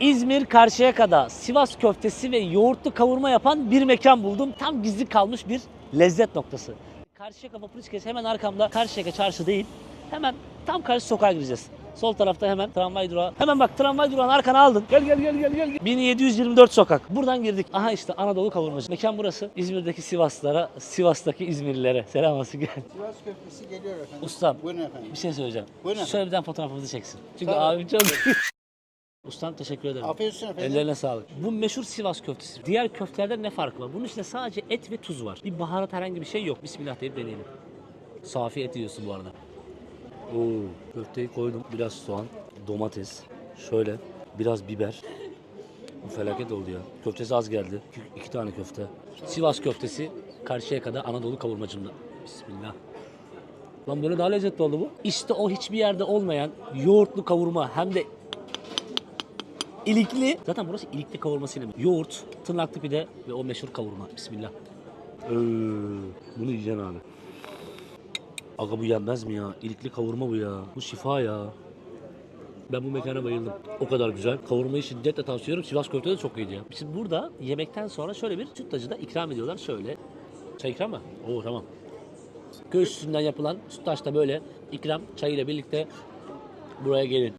İzmir Karşıyaka'da Sivas köftesi ve yoğurtlu kavurma yapan bir mekan buldum. Tam gizli kalmış bir lezzet noktası. Karşıyaka vapur iskelesi hemen arkamda. Karşıyaka çarşı değil. Hemen tam karşı sokağa gireceğiz. Sol tarafta hemen tramvay durağı. Hemen bak tramvay durağını arkana aldın. Gel gel gel gel gel. 1724 sokak. Buradan girdik. Aha işte Anadolu kavurmacı. Mekan burası. İzmir'deki Sivaslılara, Sivas'taki İzmirlilere selam olsun gel. Sivas köftesi geliyor efendim. Ustam Buyurun efendim. bir şey söyleyeceğim. Buyurun Şöyle bir tane fotoğrafımızı çeksin. Çünkü Tabii. abim çok... Ustam teşekkür ederim. Afiyet olsun efendim. Ellerine sağlık. Bu meşhur Sivas köftesi. Diğer köftelerden ne farkı var? Bunun içinde sadece et ve tuz var. Bir baharat herhangi bir şey yok. Bismillah deyip deneyelim. Safi et yiyorsun bu arada. Oo, köfteyi koydum. Biraz soğan, domates, şöyle biraz biber. Bu felaket oldu ya. Köftesi az geldi. İki, iki tane köfte. Sivas köftesi Karşıyaka'da Anadolu kavurmacımda. Bismillah. Lan böyle daha lezzetli oldu bu. İşte o hiçbir yerde olmayan yoğurtlu kavurma hem de İlikli. Zaten burası ilikli kavurmasıyla. Yoğurt, tırnaklı pide ve o meşhur kavurma. Bismillah. Ee, bunu yiyeceksin abi. Aga bu yenmez mi ya? İlikli kavurma bu ya. Bu şifa ya. Ben bu mekana bayıldım. O kadar güzel. Kavurmayı şiddetle tavsiye ediyorum. Sivas köfte de çok iyiydi ya. Şimdi burada yemekten sonra şöyle bir sütlacı da ikram ediyorlar. Şöyle. Çay ikram mı? Oo tamam. Köy sütünden yapılan sütlaç da böyle ikram çayıyla birlikte buraya gelin.